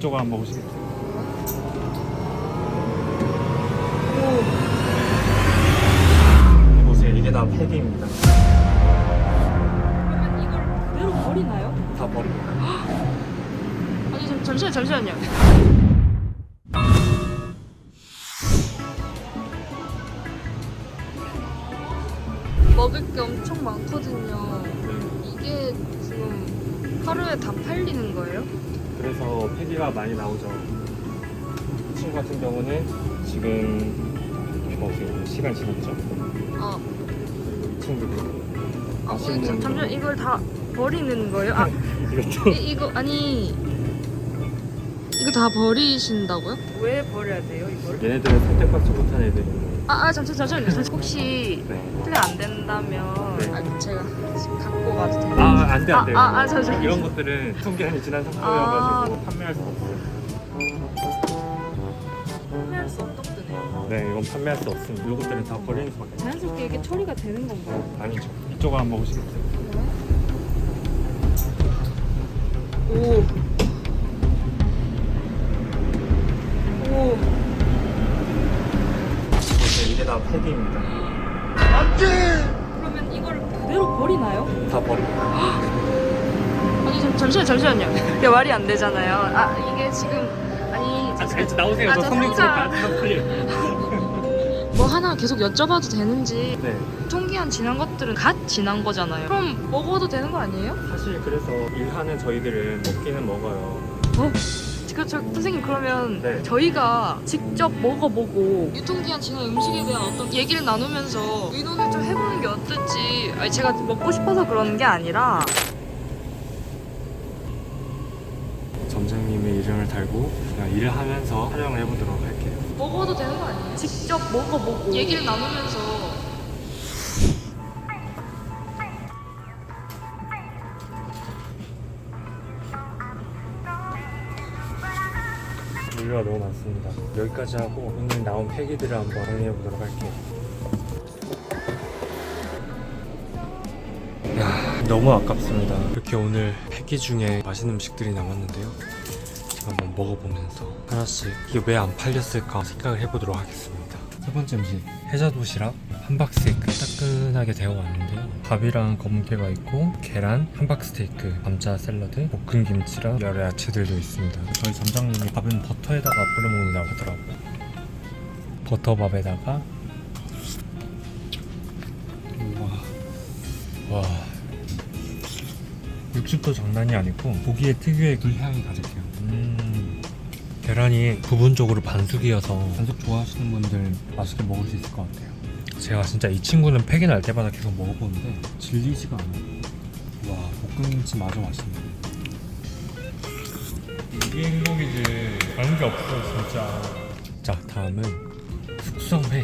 이쪽으로 한번 오시겠어요? 보세요. 이게 다 팩입니다. 그러면 이걸 그대로 버리나요? 다 버립니다. 아니 잠, 잠시만 잠시만요. 먹을 게 엄청 많거든요. 이게 지금 하루에 다 팔리는 거예요? 그래서 폐기가 많이 나오죠. 이 친구 같은 경우는 지금 보세요. 시간 지났죠? 아, 이 친구도 아 맛있는 잠- 잠시만 이걸 다 버리는 거예요? 아 이것도 이, 이거 아니 이거 다 버리신다고요? 왜 버려야 돼요 이걸? 얘네들은 선택받지 못한 애들이 아, 아 잠시만 잠시만요. 잠시- 혹시 네. 안 된다면 제가 갖고 가도 돼요? 아, 안 돼, 안 돼. 아, 아, 아, 잠시만요. 이런 것들은 통기한이 지난 상품이어가지고 판매할 수 없어요. 판매할 수 없던데요. 네, 이건 판매할 수 없습니다. 이것들은 다 버리는 수밖에 없어요. 자연스럽게 이게 처리가 되는 건가요? 아니죠. 이쪽으로 한번 오시겠어요? 오. 오. 이게 다 팩입니다. 버리나요? 다 버립니다. 아니 잠, 잠시만 잠시만요. 이게 말이 안 되잖아요. 아 이게 지금 아니 아, 자, 나오세요. 아, 저 저 성민증 상자. 빨리. 뭐 하나 계속 여쭤봐도 되는지 네. 통기한 지난 것들은 갓 지난 거잖아요. 그럼 먹어도 되는 거 아니에요? 사실 그래서 일하는 저희들은 먹기는 먹어요. 어? 그렇죠 선생님 그러면 네. 저희가 직접 먹어보고 유통기한 지난 음식에 대한 어떤 얘기를 나누면서 의논을 좀 아니 제가 먹고 싶어서 그러는 게 아니라 점장님의 이름을 달고 그냥 일을 하면서 촬영을 해보도록 할게요. 먹어도 되는 거 아니에요? 직접 먹어보고 얘기를 나누면서 물류가 너무 많습니다. 여기까지 하고 오늘 나온 폐기들을 한번 정리해 보도록 할게요. 너무 아깝습니다. 이렇게 오늘 폐기 중에 맛있는 음식들이 남았는데요. 제가 한번 먹어보면서 하나씩 이게 왜 안 팔렸을까 생각을 해보도록 하겠습니다. 세 번째 음식 해자 도시락 함박 스테이크 따끈하게 데워 왔는데요. 밥이랑 검은깨가 있고 계란, 함박 스테이크, 감자 샐러드, 볶은 김치랑 여러 야채들도 있습니다. 저희 점장님이 밥은 버터에다가 뿌려 먹는다고 하더라고요. 버터밥에다가 우와 와 육즙도 장난이 아니고 고기의 특유의 그 향이 가득해요. 음. 계란이 부분적으로 반숙이어서 반숙 좋아하시는 분들 맛있게 먹을 수 있을 것 같아요. 제가 진짜 이 친구는 팩이 날 때마다 계속 먹어보는데 질리지가 않아요. 와 볶음김치 마저 맛있네. 이게 행복이지. 다른 게 없어 진짜. 자 다음은 숙성회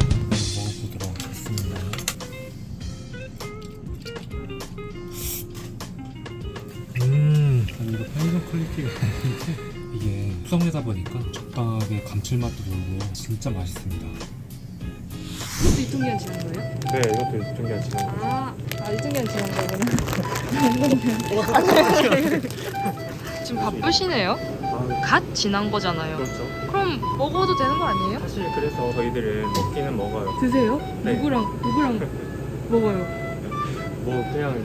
아닌데 이게 숙성되다 보니까 적당하게 감칠맛도 돌고 진짜 맛있습니다. 이것도 유통기한 지난 거예요? 네, 이것도 유통기한 지난 거. 아, 아 유통기한 지난 거구나 지금 바쁘시네요? 아, 갓 지난 거잖아요 그렇죠. 그럼 먹어도 되는 거 아니에요? 사실 그래서 저희들은 먹기는 먹어요. 드세요? 네. 누구랑 누구랑 먹어요? 뭐 그냥